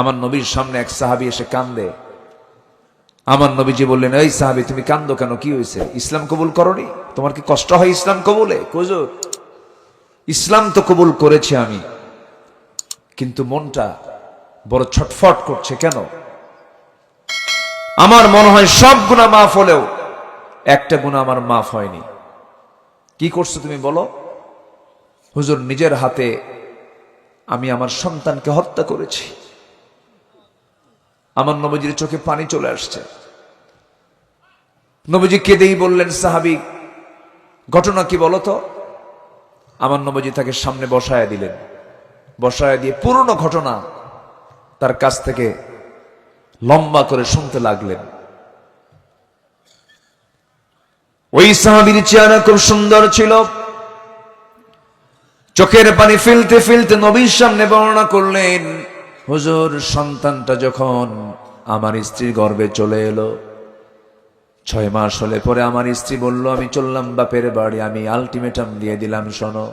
আমার নবীর সামনে এক সাহাবি এসে কান্দে। আমার নবীজি বললেন, এই সাহাবি, তুমি কান্দো কেন? কি হয়েছে? ইসলাম কবুল করনি? তোমার কি কষ্ট হয় ইসলাম কবুলে? ইসলাম তো কবুল করেছি আমি, কিন্তু মনটা বড় ছটফট করছে কেন? আমার মনে হয় সব গুণা মাফ হলেও একটা গুণা আমার মাফ হয়নি। কি করছ তুমি বলো? হুজুর, নিজের হাতে আমি আমার সন্তানকে হত্যা করেছি। আমার নবজির চোখে পানি চলে আসছে। নবজি কেঁদেই বললেন, সাহাবি, ঘটনা কি বলতো আমার নবজি তাকে সামনে বসায় দিলেন। বসায় দিয়ে পুরনো ঘটনা তার কাছ থেকে লম্বা করে শুনতে লাগলেন। ওই সাহাবির চেহারা খুব সুন্দর ছিল। চোখের পানি ফেলতে ফেলতে নবীর সামনে বর্ণনা করলেন হুজুর, সন্তানটা যখন আমার স্ত্রীর গর্ভে চলে এলো, ছয় মাস হলে পরে আমার স্ত্রী বলল, আমি চললাম বাপের বাড়ি, আমি আলটিমেটাম দিয়ে দিলাম, শোনো।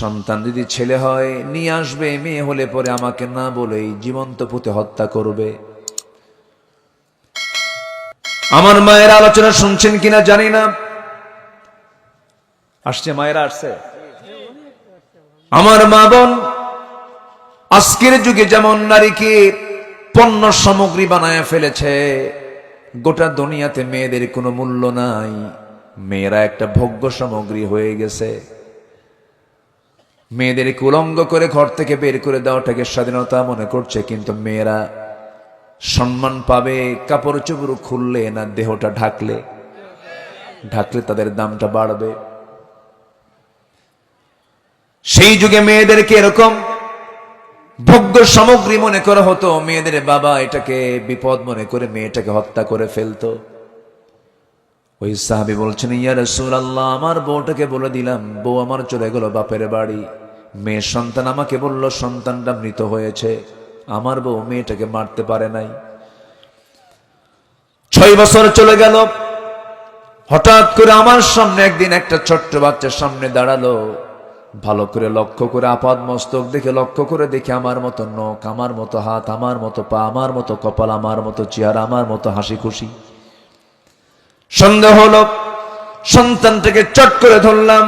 সন্তান যদি ছেলে হয়, নিয়ে আসবে, মেয়ে হলে পরে আমাকে না বলেই জীবন্ত পুঁতে হত্যা করবে। আমার মায়ের আলোচনা শুনছেন কিনা জানি না। আসছে, মায়েরা আসছে? আমার মা বোন আজকের যুগে যেমন নারীকে পণ্য সামগ্রী বানায় ফেলেছে, গোটা দুনিয়াতে মেয়েদের কোনো মূল্য নাই। মেয়েরা একটা ভোগ্য সামগ্রী হয়ে গেছে। মেয়েদের কুলঙ্গ করে ঘর থেকে বের করে দেওয়াটাকে স্বাধীনতা মনে করছে, কিন্তু মেয়েরা সম্মান পাবে, কাপড় চোপড় খুললে না দেহটা ঢাকলে। ঢাকলে তাদের দামটা বাড়বে। সেই যুগে মেয়েদেরকে এরকম ভোগ্য সামগ্রী মনে করা হতো, মেয়েদের বাবা এটাকে বিপদ মনে করে মেয়েটাকে হত্যা করে ফেলতো। ওই সাহাবি বলছেন, ইয়া রসুল আল্লাহ আমার বউটাকে বলে দিলাম, বউ আমার চলে গেল বাপের বাড়ি। মেয়ের সন্তান আমাকে বলল, সন্তানটা মৃত হয়েছে। আমার বউ মেয়েটাকে মারতে পারে নাই। ছয় বছর চলে গেল। হঠাৎ করে আমার সামনে একদিন একটা ছোট্ট বাচ্চার সামনে দাঁড়াল। ভালো করে লক্ষ্য করে আপাদ মস্তক দেখে লক্ষ্য করে দেখে আমার মতো নখ, আমার মতো হাত, আমার মতো পা, আমার মতো কপাল, আমার মতো চেয়ার আমার মতো হাসি খুশি সন্দেহ হলো, সন্তানটাকে চট করে ধরলাম,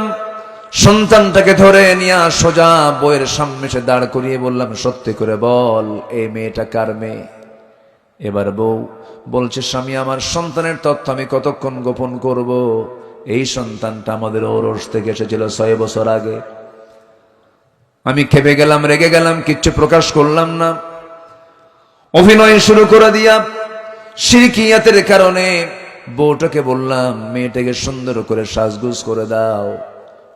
সন্তানটাকে ধরে নিয়ে সোজা বইয়ের সামনে সে দাঁড় করিয়ে বললাম, সত্যি করে বল, এই মেয়েটা কার মেয়ে? এবার বউ বলছে, স্বামী, আমার সন্তানের তথ্য আমি কতক্ষণ গোপন করব? এই সন্তানটা আমাদের ওরস থেকে এসেছিল ছয় বছর আগে। আমি খেপে গেলাম, রেগে গেলাম, কিচ্ছু প্রকাশ করলাম না। অভিনয় শুরু করে দিয়া সিরকিয়াতের কারণে বউটাকে বললাম, মেয়েটাকে সুন্দর করে সাজগুজ করে দাও।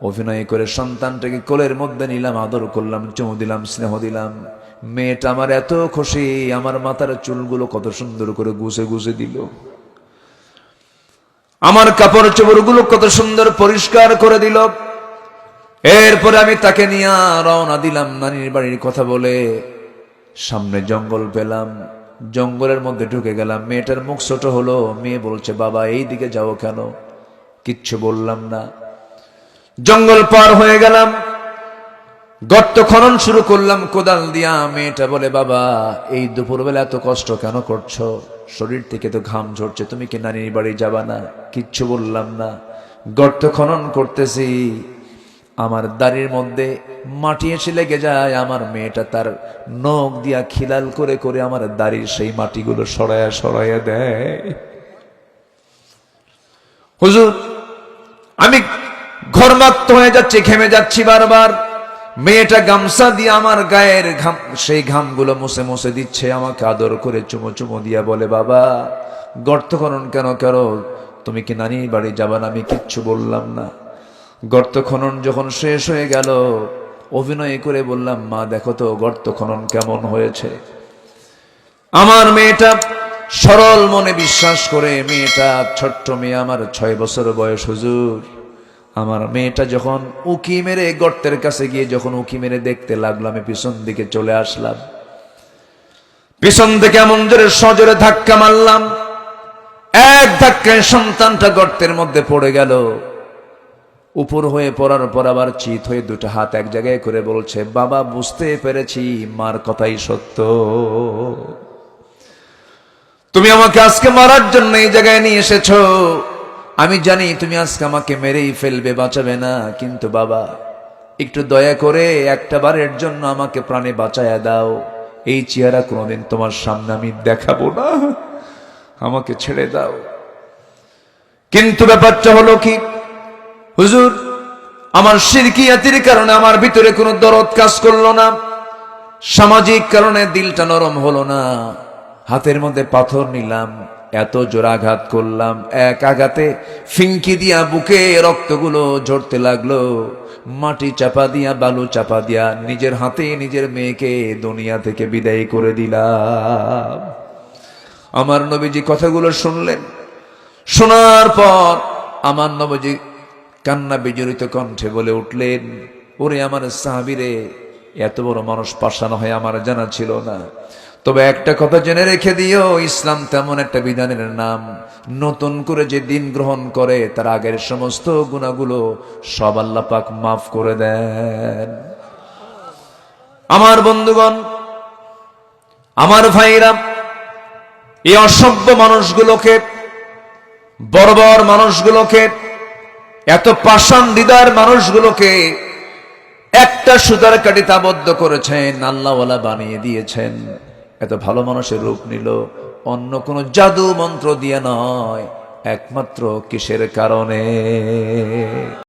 অভিনয় করে সন্তানটাকে কোলের মধ্যে নিলাম, আদর করলাম, চুমু দিলাম, স্নেহ দিলাম। মেয়েটা আমার এত খুশি, আমার মাথার চুলগুলো কত সুন্দর করে গুছে গুছে দিল। আমার কাপড় চোপড়গুলো কত সুন্দর পরিষ্কার করে দিল। এরপরে আমি তাকে নিয়ে রওনা দিলাম, নানির বাড়ির কথা বলে। সামনে জঙ্গল পেলাম, জঙ্গলের মধ্যে ঢুকে গেলাম। মেয়েটার মুখ ছোট হলো, মেয়ে বলছে, বাবা এই দিকে যাও কেন? কিচ্ছু বললাম না। জঙ্গল পার হয়ে গেলাম। গর্ত খনন শুরু করলাম, কোদাল দিয়া। মেয়েটা বলে, বাবা, এই দুপুরবেলা এত কষ্ট কেন করছ? শরীর থেকে তো ঘাম ঝরছে, তুমি কি নানির বাড়ি যাবা না? কিচ্ছু বললাম না। গর্ত খনন করতেছি। আমার দাড়ির মধ্যে মাটি এসে লেগে যায়। আমার মেয়েটা তার নখ দিয়া খিলাল করে করে আমার দাড়ির সেই মাটিগুলো সরায়া সরাইয়া দেয়। হুজুর, আমি ঘরমাক্ত হয়ে যাচ্ছি, ঘেমে যাচ্ছি বারবার। মেয়েটা গামছা দিয়ে আমার গায়ের ঘাম, সেই ঘামগুলো মুছে মুছে দিচ্ছে। আমাকে আদর করে চুমো চুমো দিয়া বলে, বাবা, গর্ত খনন কেন করো? তুমি কি নানি বাড়ি যাবা না? আমি কিচ্ছু বললাম না। গর্ত খনন যখন শেষ হয়ে গেল, অভিনয় করে বললাম, মা, দেখো তো, গর্ত খনন কেমন হয়েছে? আমার মেয়েটা সরল মনে বিশ্বাস করে, মেয়েটা ছোট্ট মেয়ে, আমার ছয় বছর বয়স, হুজুর। আমার মেয়েটা যখন উকি মেরে গর্তের কাছে গিয়ে যখন উকি মেরে দেখতে লাগল, আমি পিছন দিকে চলে আসলাম। পিছন থেকে এমন জোরে সজোরে ধাক্কা মারলাম এক ধাক্কায় সন্তানটা গর্তের মধ্যে পড়ে গেল। উপর হয়ে পড়ার পর আবার চিত হয়ে দুটো হাত এক জায়গায় করে বলছে, বাবা, বুঝতে পেরেছি, মার কথাই সত্য। তুমি আমাকে আজকে মারার জন্য এই জায়গায় নিয়ে এসেছ। আমি জানি তুমি আজকে আমাকে মেরেই ফেলবে, বাঁচাবে না। কিন্তু বাবা, একটু দয়া করে একটা বারের জন্য আমাকে প্রাণে বাঁচায়া দাও। এই চেহারা কোনোদিন তোমার সামনে আমি দেখাবো না। আমাকে ছেড়ে দাও। কিন্তু ব্যাপারটা হলো কি? হুজুর, আমার সিরকিয়াতির কারণে আমার ভিতরে কোনো দরদ কাজ করল না। সামাজিক কারণে দিলটা নরম হলো না। হাতের মধ্যে পাথর নিলাম, এত জোর আঘাত করলাম, এক আঘাতে ফিঙ্কি দিয়া বুকে রক্তগুলো ঝরতে লাগল। মাটি চাপা দিয়া, বালু চাপা দিয়া নিজের হাতে নিজের মেয়েকে দুনিয়া থেকে বিদায় করে দিলাম। আমার নবীজি কথাগুলো শুনলেন। শোনার পর আমার নবজি কান্না বিজড়িত কণ্ঠে বলে উঠলেন, ওরে আমার সাহাবিরে, এত বড় মানুষ পাশানো হয় আমার জানা ছিল না। তবে একটা কথা জেনে রেখে দিও, ইসলাম তেমন একটা বিধানের নাম। নতুন করে যে দিন গ্রহণ করে, তার আগের সমস্ত গুণাগুলো সব আল্লাহ পাক মাফ করে দেন। আমার বন্ধুগণ, আমার ভাইরা এই অসভ্য মানুষগুলোকে, বর্বর মানুষগুলোকে, এত পাষাণ হৃদয়ের মানুষগুলোকে একটা সুতার কাটিতে আবদ্ধ করেছেন, আল্লাহওয়ালা বানিয়ে দিয়েছেন। এত ভালো মানুষের রূপ নিল, অন্য কোনো জাদু মন্ত্র দিয়ে নয়, একমাত্র কিসের কারণে?